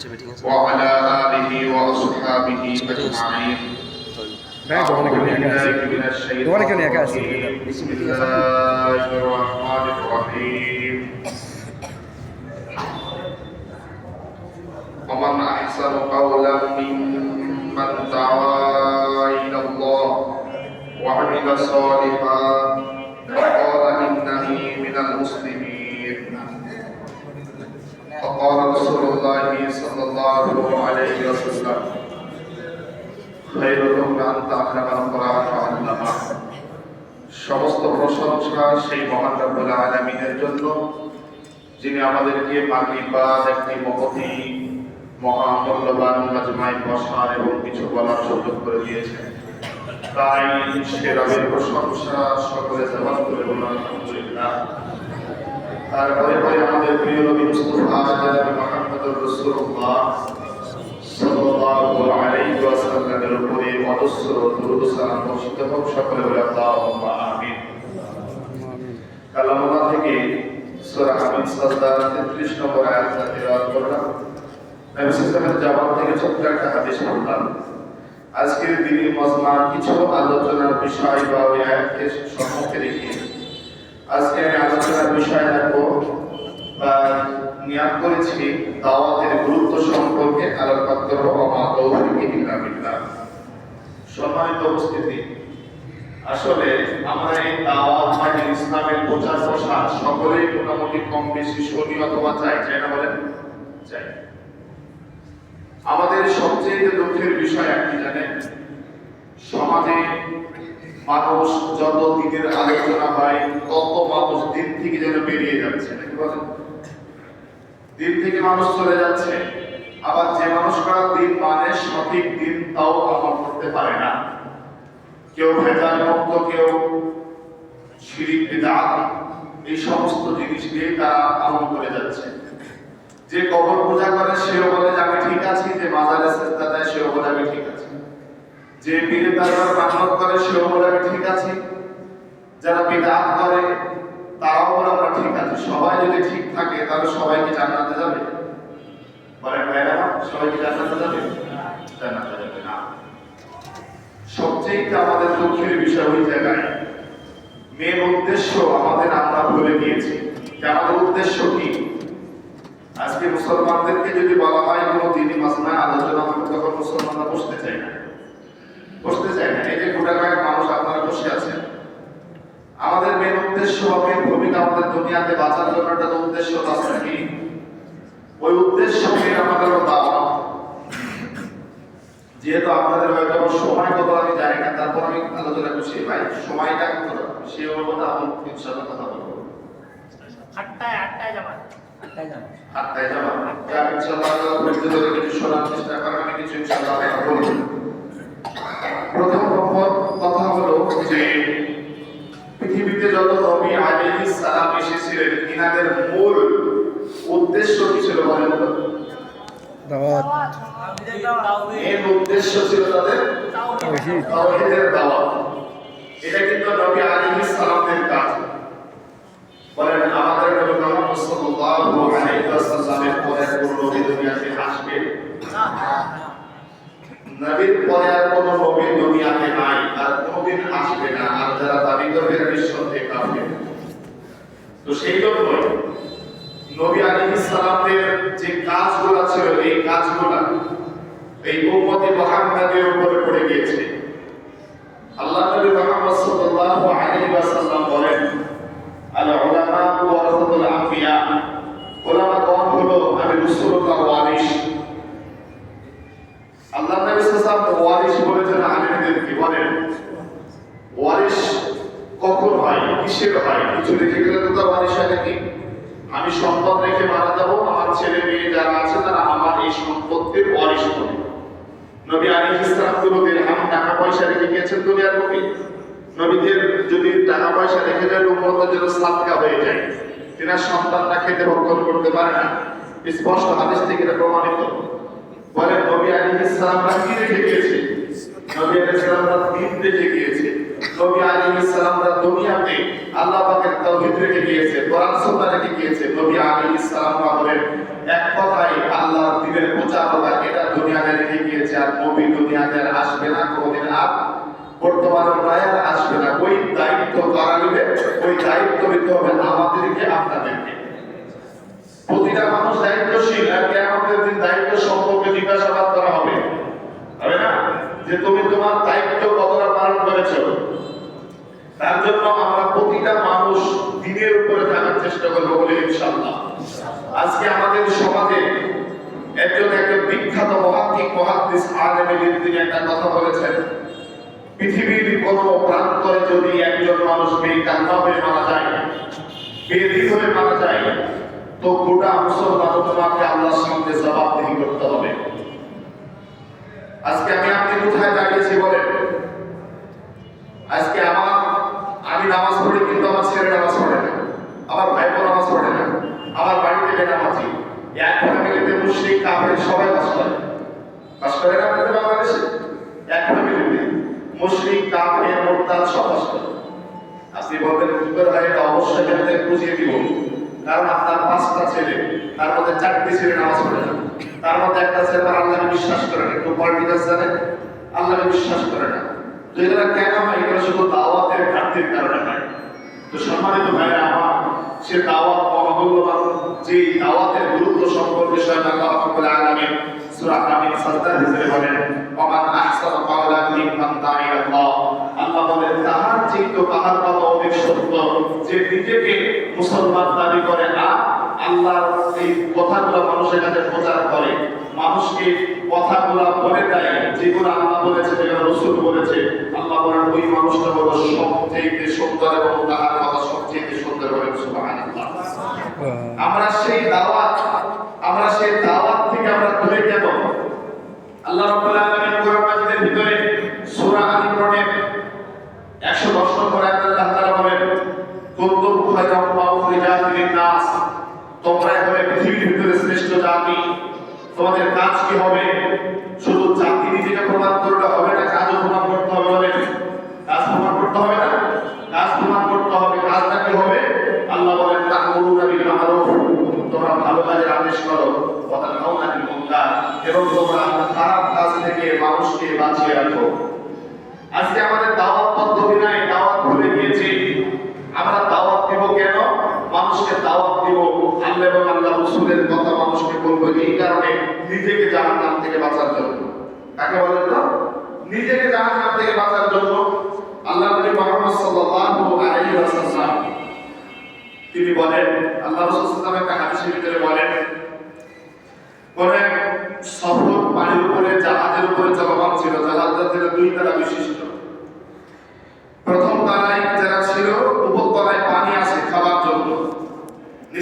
وعلى آله وأصحابه أجمعين. بسم الله. الرحمن الرحيم. ومن أحسن قولا ممن دعا إلى الله وعمل صالحا وقال إنني من المسلمين. فقال رسول الله الله عليه وسلم خيركم من تعلم القرآن وعلمه সমস্ত প্রশংসা সেই মহান রব্বুল আলামিনের জন্য যিনি আমাদেরকে মাগরিবাদ একটি মহতি মহামূল্যবান মাজমায় বসার এবং কিছু বলার সুযোগ করে দিয়েছেন তাই সে রবের প্রশংসা সকলে জবান করে বলুন আলহামদুলিল্লাহ তারপরে পরে আমাদের প্রিয় নবী মুস্তফা জনাব আমিন। কালামুল্লাহ থেকে সূরা হামিদ সাজদা 33 নম্বর আয়াতটা তেলাওয়াত করলাম। নবী সাল্লাল্লাহু জবান থেকে ছোট্ট একটা হাদিস পড়লাম। আজকের দিনে মজমার কিছু আলোচনার বিষয় বা সম্মুখে রেখে আজকে আমি আলোচনার বিষয় রাখব বা নিয়াদ করেছি দাওয়াতের গুরুত্ব সম্পর্কে আলোকপাত করব আমা তৌফিক ইল্লা বিল্লাহ সম্মানিত উপস্থিতি, আসলে আমরা এই দাওয়াত বা ইসলামের প্রচার প্রসার সকলেই মোটামুটি কম বেশি শুনি অথবা চাই চাই না বলেন? চাই। আমাদের সবচেয়ে দুঃখের বিষয় একটি জানেন সমাজে মানুষ যত দিনের আলোচনা হয় তত মানুষ দিন থেকে যেন বেরিয়ে যাচ্ছে। নাকি বলেন? দিন থেকে মানুষ চলে যাচ্ছে। আবার যে মানুষরা দিন মানে সঠিক দিন তাও আমল করতে পারে না। কেউ ভেজাল মুক্ত, কেউ শিরিক এই সমস্ত জিনিস দিয়ে তারা আমল করে যাচ্ছে। যে কবর পূজা করে সেও বলে যে আমি ঠিক আছি যে মাজারে দেয়, সেও বলে, আমি ঠিক যে পীরের দরবার মানত করে, সেও বলে ঠিক আছি। যারা বিদাত করে, তারাও বলে, আমরা ঠিক আছি। সবাই যদি ঠিক থাকে, তাহলে সবাই কি জান্নাতে যাবে। বলেন ভাইরা সবাই কি জান্নাতে যাবে? জান্নাতে যাবে না। সবচেয়ে আমাদের দুঃখের বিষয় ওই জায়গায়। মেন উদ্দেশ্য আমাদের আমরা ভুলে গিয়েছি। যে আমাদের উদ্দেশ্য কি? আজকে মুসলমানদেরকে যদি বলা হয় কোনো দিনই মাসনায় আলোচনা হবে, তখন মুসলমানরা বসতে চায় না। বসতে চায় না। এই যে গোটা কয়েক মানুষ আপনারা বসে আছেন। আমাদের মেন উদ্দেশ্য বা মেন ভূমিকা আমাদের দুনিয়াতে বাঁচার জন্য একটা উদ্দেশ্য আছে কি ওই উদ্দেশ্য উদ্দেশ্যকে আমাদের দাওয়া যেহেতু আপনাদের হয়তো আমার সময় কত আমি জানি না তারপর আমি আলোচনা করছি। ভাই সময়টা কত? সে অনুপাতে আমি ইনশাআল্লাহ কথা বলব। আটটায় আটটায় যাবা। আটটায় যাবা। যে আমি ইনশাআল্লাহ ধৈর্য ধরে কিছু শোনার চেষ্টা করেন আমি কিছু ইনশাআল্লাহ বলব। প্রথম কথা হলো যে পৃথিবীতে যত নবী আলাইহিস সালাম এসেছিলেন ইনাদের মূল উদ্দেশ্য কি ছিল বলেন তো? দাওয়াত। এর উদ্দেশ্য ছিল তাদের তাওহীদের দাওয়াত। এটা কিন্তু নবী আলাইহিস সালামের কাজ বলেন আমাদের নবী মুহাম্মদ সাল্লাল্লাহু আলাইহি ওয়াসাল্লামের পরে কোন নবী দুনিয়াতে আসবে নবীর পরে আর কোন নবী দুনিয়াতে নাই আর কোনদিন আসবে না আর যারা দাবি এরা কাফের। তো সেই জন্য নবী আলাইহিস সালামের যে কাজগুলো ছিল, এই কাজগুলো এই উম্মতে মুহাম্মাদের উপরে পড়ে গিয়েছে। আল্লাহ নবী মুহাম্মদ সাল্লাল্লাহু আলাইহি ওয়াসাল্লাম বলেন আল উলামা ওয়ারাসাতুল আম্বিয়া উলামা কোন হলো আমি রাসূলুল্লাহ ওয়ারিস আল্লাহ নবী সাল্লাল্লাহু ওয়ারিস বলেছেন আলেমদেরকে বলেন ওয়ারিস কখন হয় কিসের হয় কিছু রেখে গেলে তো তার ওয়ারিস নাকি আমি সম্পদ রেখে মারা যাব, আমার ছেলে মেয়ে যারা আছে তারা আমার এই সম্পত্তির ওয়ারিস হবে। নবী আলাইহিস সালাম কোনো দিরহাম টাকা পয়সা রেখে গিয়েছেন দুনিয়ার বুকে নবীদের যদি টাকা পয়সা রেখে দেন, উম্মতের জন্য সাদকা হয়ে যায়। তিনার সন্তানরা খেতে ভক্ষণ করতে পারে না। স্পষ্ট হাদিস থেকে এটা প্রমাণিত। বলে নবী আলাইহিস সালামরা কি রেখে গিয়েছে? নবী আলাইহিস সালামরা দিন রেখে গিয়েছে। নবী আলাইহিস সালামরা দুনিয়াতে আল্লাহ পাকের তাওহীদ রেখে গিয়েছে, কোরআন সুন্নাহ রেখে গিয়েছে। নবী আলাইহিস এক কথায় আল্লাহর এটা দুনিয়াতে রেখে গিয়েছে, আর নবী দুনিয়াতে আসবে না, কোনোদিন আর বর্তমানে প্রায় আর আসবে না। ওই দায়িত্ব কারা নেবে? ওই দায়িত্ব নিতে হবে আমাদেরকে, আপনাদেরকে। প্রতিটা মানুষ দায়িত্বশীল, আর আমাদের দিন দায়িত্ব সম্পর্কে জিজ্ঞাসাবাদ করা যে তুমি তোমার দায়িত্ব কতটা পালন করেছ, তার জন্য আমরা প্রতিটা মানুষ দিনের উপরে থাকার চেষ্টা করব বলে ইনশাল্লাহ আজকে আমাদের সমাজে একজন একজন বিখ্যাত মহাত্মিক মহাদ্দিস আলেমের তিনি একটা কথা বলেছেন, পৃথিবীর কোন প্রান্তরে যদি একজন মানুষ বেকাল্পা হয়ে মারা যায়, বেদিন হয়ে মারা যায়, তো গোটা মুসলমান তোমাকে আল্লাহর সামনে জবাবদিহি করতে হবে। আজকে আমি আপনি কোথায় দাঁড়িয়েছি বলেন? আজকে আমার, আমি নামাজ পড়ি কিন্তু আমার ছেলে নামাজ পড়ে না। আমার ভাইপো নামাজ পড়ে না। আমার বাড়িতে বেনামাজি। এক ফ্যামিলিতে মুসলিম সবাই বাস করে বাস করে না আমাদের বাংলাদেশে এক ফ্যামিলিতে মুসলিম কাফের, মোরতাদ সব বাস করে আপনি বলবেন কি করে হয় এটা অবশ্যই আপনাদের বুঝিয়ে দিব। কারণ আপনার পাঁচটা ছেলে, তার মধ্যে চারটি ছেলে নামাজ পড়ে না। তার মধ্যে একটা ছেলে তার আল্লাহকে বিশ্বাস করে না, একটু পলিটিক্যাল জানে আল্লাহকে বিশ্বাস করে না। তো এগুলো কেন হয়? এগুলো শুধু দাওয়াতের ঘাটতির কারণে হয়। তো সম্মানিত ভাইরা আমার সে দাওয়াত মহামূল্যবান যে দাওয়াতের গুরুত্ব সম্পর্কে স্বয়ং আল্লাহ রাব্বুল আলামিন সূরা কামিন সাজদার ভিতরে বলেন, ওমান আহসানু কাওলান মিম্মান দাআ ইলাল্লাহ আল্লাহ বলেন, তাহার চিত্ত তাহার কথা অনেক সত্য। যে নিজেকে মুসলমান দাবি করে না আল্লাহর এই কথাগুলো মানুষের কাছে প্রচার করে। মানুষকে কথাগুলো বলে দেয় যেগুলো আল্লাহ বলেছে যেগুলো রসুল বলেছে। আল্লাহ বলেন ওই মানুষটা হলো সবচেয়ে সুন্দর এবং তাহার কথা সবচেয়ে সুন্দর বলেন আমরা সেই দাওয়াত আমরা সেই দাওয়াত থেকে আমরা দূরে কেন আল্লাহ রাব্বুল আলামিন কোরআন মাজিদের ভিতরে সূরা আল ইমরানের 110 নম্বর আয়াতে আল্লাহ তাআলা বলেন কুনতুম খায়রা উখরিজাতিন নাস তোমরা হবে পৃথিবীর ভিতরে শ্রেষ্ঠ জাতি, তোমাদের কাজ কি হবে? শুধু জাতি নিজেকে প্রমাণ করলে হবে না, কাজও প্রমাণ করতে হবে বলেন কাজ প্রমাণ করতে হবে না? কাজ প্রমাণ করতে হবে। কাজটা কি হবে? আল্লাহ বলেন, তা'মুরুনা বিল মা'রুফ তোমরা ভালো কাজের আদেশ করো। ওয়া তানহাউনা আনিল মুনকার এবং তোমরা খারাপ কাজ থেকে মানুষকে বাঁচিয়ে রাখো। আজকে আমাদের দাওয়াত পদ্ধতি নাই, দাওয়াত ভুলে গিয়েছি। আমরা দাওয়াত দিব কেন? মানুষকে দাওয়াত দিব আল্লাহ এবং রসুলের কথা মানুষকে বলব, এই কারণে নিজেকে জাহান্নাম থেকে বাঁচার জন্য। কাকে বলেন তো? নিজেকে জাহান্নাম থেকে বাঁচার জন্য আল্লাহ নবী মুহাম্মদ সাল্লাল্লাহু আলাইহি ওয়াসাল্লাম, তিনি বলেন, আল্লাহ রাসূল সাল্লাল্লাহু একটা হাদিসের ভিতরে বলেন কোন সফর পানির উপরে, জাহাজের উপরে চলমান ছিল, জাহাজটা ছিল দুই তলা বিশিষ্ট প্রথম তলায় যারা ছিল উপর তলায় পানি আছে খাবার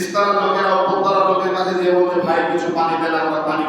জন্য লোকেরা উপর লোকের কাছে যে বলছে ভাই কিছু পানি দেন আমরা পানি